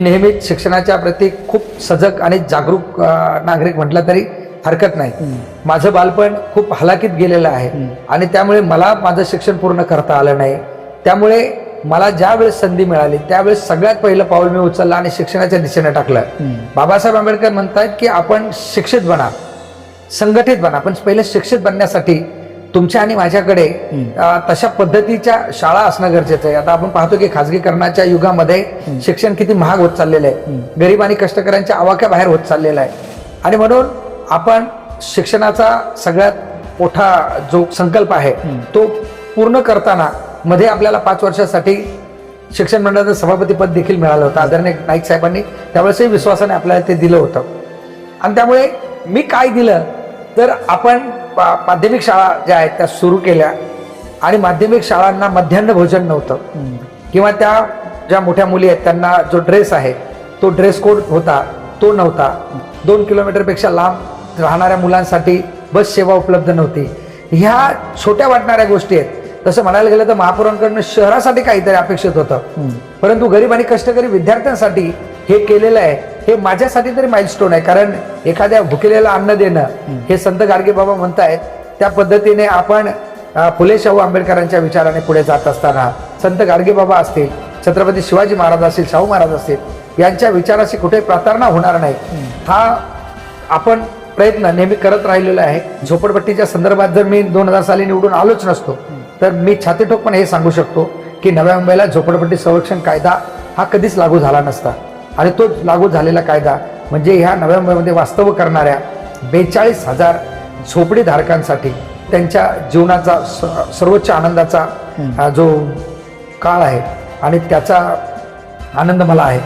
नेहमीच शिक्षणाच्या प्रती खूप सजग आणि जागरूक नागरिक म्हटलं तरी हरकत नाही. माझं बालपण खूप हलाखीत गेलेलं आहे. आणि त्यामुळे मला माझं शिक्षण पूर्ण करता आलं नाही. त्यामुळे मला ज्या वेळेस संधी मिळाली त्यावेळेस सगळ्यात पहिलं पाऊल मी उचललं आणि शिक्षणाच्या दिशेने टाकलं. बाबासाहेब आंबेडकर म्हणतात की आपण शिक्षित बना संघटित बना पण पहिले शिक्षित बनण्यासाठी तुमच्या आणि माझ्याकडे तशा पद्धतीच्या शाळा असणं गरजेचं आहे. आता आपण पाहतो की खाजगीकरणाच्या युगामध्ये शिक्षण किती महाग होत चाललेलं आहे. गरीब आणि कष्टकऱ्यांच्या आवाक्या बाहेर होत चाललेला आहे. आणि म्हणून आपण शिक्षणाचा सगळ्यात मोठा जो संकल्प आहे तो पूर्ण करताना मध्ये आपल्याला पाच वर्षासाठी शिक्षण मंडळाचं सभापती पद देखील मिळालं होतं. आदरणीय नाईक साहेबांनी त्यावेळेसही विश्वासाने आपल्याला ते दिलं होतं. आणि त्यामुळे मी काय दिलं? तर आपण पा- माध्यमिक शाळा ज्या आहेत त्या सुरू केल्या. आणि माध्यमिक शाळांना मध्यान्ह भोजन नव्हतं. किंवा त्या ज्या मोठ्या मुली आहेत त्यांना जो ड्रेस आहे तो ड्रेस कोड होता तो नव्हता. दोन किलोमीटरपेक्षा लांब राहणाऱ्या मुलांसाठी बस सेवा उपलब्ध नव्हती. ह्या छोट्या वाटणाऱ्या गोष्टी आहेत. तसं म्हणायला गेलं तर महापुरांकडनं शहरासाठी काहीतरी अपेक्षित होतं. परंतु गरीब आणि कष्टकरी विद्यार्थ्यांसाठी हे केलेलं आहे. हे माझ्यासाठी तरी माइलस्टोन आहे. कारण एखाद्या भुकेलेला अन्न देणं हे संत गाडगे बाबा म्हणतायत. त्या पद्धतीने आपण फुले शाहू आंबेडकरांच्या विचाराने पुढे जात असताना संत गाडगे बाबा असतील छत्रपती शिवाजी महाराज असतील शाहू महाराज असतील यांच्या विचाराशी कुठे प्रतारणा होणार नाही. हा आपण प्रयत्न नेहमी करत राहिलेला आहे. झोपडपट्टीच्या संदर्भात जर मी दोन हजार साली निवडून आलोच नसतो तर मी छातीठोकपणे हे सांगू शकतो की नव्या मुंबईला झोपडपट्टी संरक्षण कायदा हा कधीच लागू झाला नसता. आणि तो लागू झालेला कायदा म्हणजे ह्या नव्या मुंबईमध्ये वास्तव करणाऱ्या बेचाळीस हजार झोपडी धारकांसाठी त्यांच्या जीवनाचा स- सर्वोच्च आनंदाचा जो काळ आहे आणि त्याचा आनंद मला आहे.